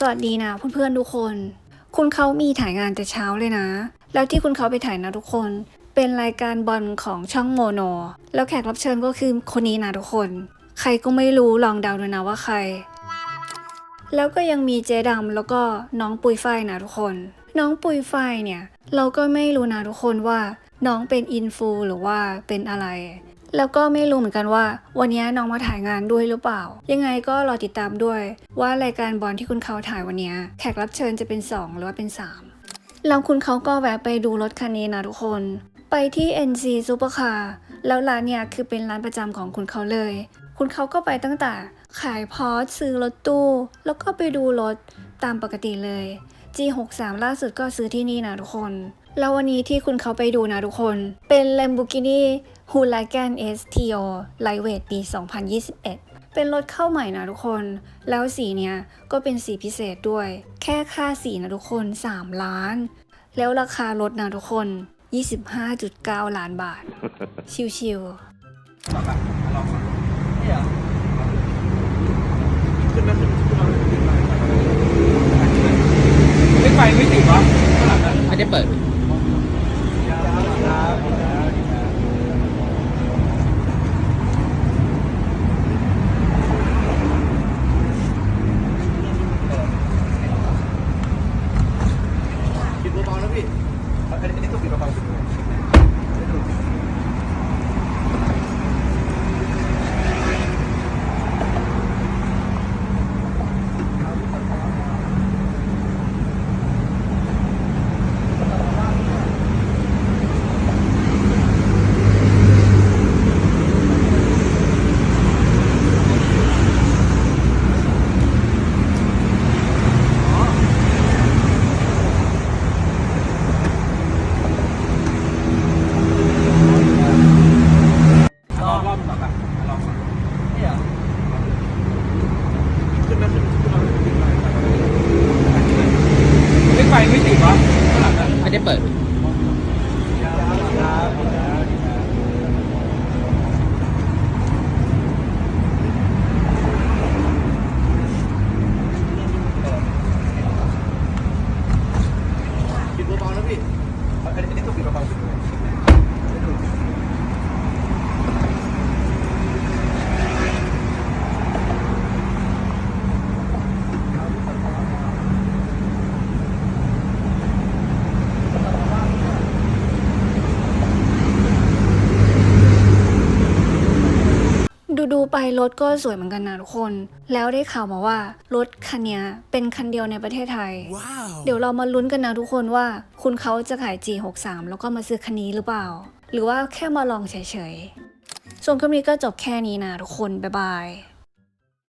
สวัสดีนะเพื่อนๆทุกคน คุณเขามีถ่ายงานแต่เช้าเลยนะ แล้วที่คุณเขาไปถ่ายนะทุกคน เป็นรายการบอลของช่องโมโน แล้วแขกรับเชิญก็คือคนนี้นะทุกคน ใครก็ไม่รู้ลองเดาดูนะว่าใคร แล้วก็ยังมีเจดำแล้วก็น้องปุยฝ้ายนะทุกคน น้องปุยฝ้ายเนี่ย เราก็ไม่รู้นะทุกคนว่า น้องเป็นอินฟูหรือว่าเป็นอะไร แล้วก็ไม่รู้เหมือนกันว่า วันนี้น้องมาถ่ายงานด้วยหรือเปล่า ยังไงก็รอติดตามด้วย ว่ารายการบอลที่คุณเขาถ่ายวันนี้แขกรับเชิญจะเป็น 2 หรือว่าเป็น 3 แล้วคุณเขาก็แวะไปดูรถคันนี้นะทุกคน ไปที่ NC Supercar แล้วร้านเนี่ยคือเป็นร้านประจำของคุณเขาเลย คุณเขาก็ไปตั้งแต่ขายพอร์ตซื้อรถตู้ แล้วก็ไปดูรถตามปกติเลย G63 ล่าสุดก็ซื้อที่นี่นะทุกคน แล้ววันนี้ที่คุณเขาไปดูนะทุกคน เป็น Lamborghini Huracan STO Lightweight ปี 2021 เป็นรถเข้าใหม่นะทุกคน แล้วสีเนี้ยก็เป็นสีพิเศษด้วย แค่ค่าสีนะทุกคน 3 ล้าน แล้วราคารถนะทุกคน 25.9 ล้านบาท ชิวๆ ไม่ไฟไม่ติดวะ ไม่ได้เปิดปิดเบาๆนะพี่อันนี้อันนี้ต้องปิดเบาๆ ลองรอบหน่อยป่ะลองนี่เหรอขึ้นมาขึ้นขึ้นมาขึ้นมาไม่ไฟไม่ติดวะ ไม่ได้เปิด ปิดเบาๆนะพี่อันนี้อันนี้ต้องปิดเบาๆ ดูดูๆไปรถก็สวยเหมือนกันนะทุกคน แล้วได้ข่าวมาว่ารถคันเนี้ยเป็นคันเดียวในประเทศไทยเดี๋ยวเรามาลุ้นกันนะทุกคนว่า คุณเขาจะขาย G63 แล้วก็มาซื้อคันนี้หรือเปล่า หรือว่าแค่มาลองเฉยๆ ส่วนคลิปนี้ก็จบแค่นี้นะทุกคน บ๊ายบาย